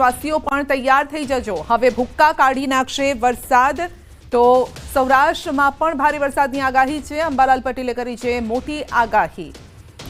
વાસીઓ પણ તૈયાર થઈ જજો. હવે ભૂક્કા કાઢી નાખશે વરસાદ. તો સૌરાષ્ટ્રમાં પણ ભારે વરસાદની આગાહી છે. અંબાલાલ પટેલે કરી છે મોટી આગાહી.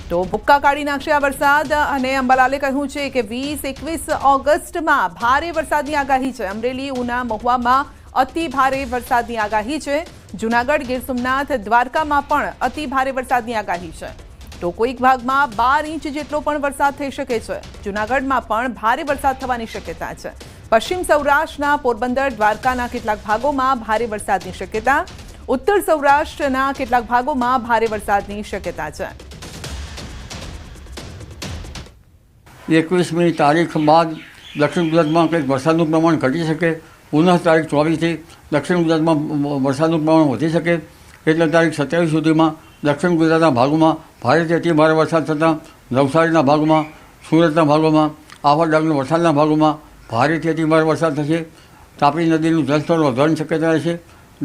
તો ભૂક્કા કાઢી નાખશે આ વરસાદ અને અંબાલાલે કહ્યું છે કે વીસ એકવીસ ઓગસ્ટમાં ભારે વરસાદની આગાહી છે. અમરેલી, ઉના, મહુવામાં અતિ ભારે વરસાદની આગાહી છે. જુનાગઢ, ગીર સોમનાથ, દ્વારકામાં પણ અતિ ભારે વરસાદની આગાહી છે. તો કોઈક ભાગમાં બાર ઇંચ જેટલો પણ વરસાદ થઈ શકે છે. જુનાગઢમાં પણ ભારે વરસાદ થવાની શક્યતા છે. પશ્ચિમ સૌરાષ્ટ્રના પોરબંદર, દ્વારકાના કેટલાક ભાગોમાં ભારે વરસાદની શક્યતા. ઉત્તર સૌરાષ્ટ્રના કેટલાક ભાગોમાં ભારે વરસાદની શક્યતા છે. એકવીસમી તારીખ બાદ દક્ષિણ ગુજરાતમાં કંઈક વરસાદનું પ્રમાણ ઘટી શકે. પુનઃ તારીખ ચોવીસથી દક્ષિણ ગુજરાતમાં વરસાદનું પ્રમાણ વધી શકે. એટલે તારીખ સત્યાવીસ સુધીમાં દક્ષિણ ગુજરાતના ભાગોમાં ભારેથી અતિ ભારે વરસાદ થતાં નવસારીના ભાગોમાં, સુરતના ભાગોમાં આવા ડાંગના વરસાદના ભાગોમાં ભારેથી અતિ ભારે વરસાદ થશે. તાપી નદીનું જળસ્તર વધવાની શક્યતા રહેશે.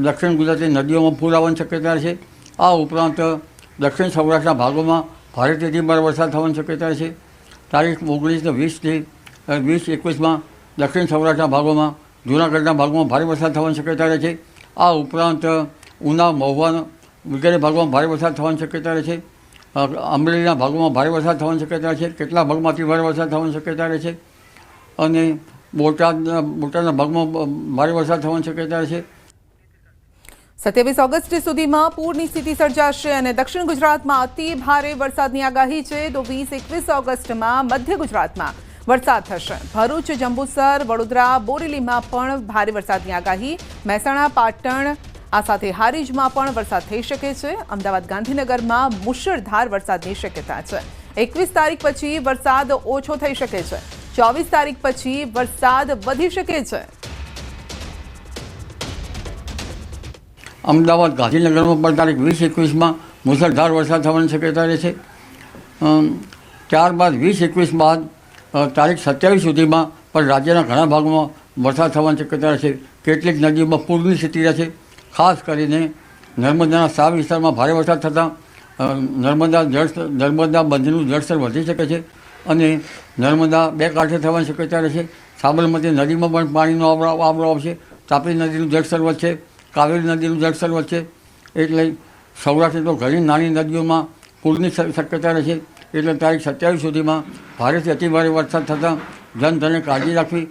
દક્ષિણ ગુજરાતની નદીઓમાં પૂર આવવાની શક્યતા રહેશે. આ ઉપરાંત દક્ષિણ સૌરાષ્ટ્રના ભાગોમાં ભારેથી અતિ ભારે વરસાદ થવાની શક્યતા રહેશે. તારીખ ઓગણીસ ને વીસથી વીસ એકવીસમાં દક્ષિણ સૌરાષ્ટ્રના ભાગોમાં, જૂનાગઢના ભાગોમાં ભારે વરસાદ થવાની શક્યતા રહે છે. આ ઉપરાંત ઉના મહુવા વગેરે ભાગોમાં ભારે વરસાદ થવાની શક્યતા રહે છે. અમરેલીના ભાગોમાં ભારે વરસાદ થવાની શક્યતા છે. કેટલા ભાગમાં અતિ ભારે વરસાદ થવાની શક્યતા રહે છે? અને બોટાદ બોટાદના ભાગમાં ભારે વરસાદ થવાની શક્યતા છે. સત્યાવીસ ઓગસ્ટ સુધીમાં પૂરની સ્થિતિ સર્જાશે અને દક્ષિણ ગુજરાતમાં અતિ ભારે વરસાદની આગાહી છે. તો વીસ એકવીસ ઓગસ્ટમાં મધ્ય ગુજરાતમાં વરસાદ થશે. ભરૂચ, જંબુસર, વડોદરા, બોરેલીમાં પણ ભારે વરસાદની આગાહી. મહેસાણા, પાટણ આ સાથે હારીજમાં પણ વરસાદ થઈ શકે છે. અમદાવાદ ગાંધીનગરમાં મુશળધાર વરસાદની શક્યતા છે. એકવીસ તારીખ પછી વરસાદ ઓછો થઈ શકે છે. ચોવીસ તારીખ પછી વરસાદ વધી શકે છે. અમદાવાદ ગાંધીનગરમાં પણ તારીખ વીસ એકવીસમાં મુશળધાર વરસાદ થવાની શક્યતા રહે છે. ત્યારબાદ વીસ એકવીસ બાદ તારીખ સત્યાવીસ સુધીમાં પણ રાજ્યના ઘણા ભાગોમાં વરસાદ થવાની શક્યતા રહેશે કેટલીક નદીઓમાં પૂરની સ્થિતિ રહેશે ખાસ કરીને નર્મદાના સા વિસ્તારમાં ભારે વરસાદ થતાં નર્મદા જળ નર્મદા બંધનું જળસ્તર વધી શકે છે અને નર્મદા બે કાંઠે થવાની શક્યતા રહેશે. સાબરમતી નદીમાં પણ પાણીનો આવડો આવડો આવશે. તાપી નદીનું જળસ્તર વધશે, કાવેરી નદીનું જળસ્તર વધશે. એટલે સૌરાષ્ટ્ર તો ઘણી નાની નદીઓમાં પૂરની શક્યતા રહેશે. એટલે તારીખ સત્યાવીસ સુધીમાં ભારેથી અતિભારે વરસાદ થતાં જનધને કાળજી રાખવી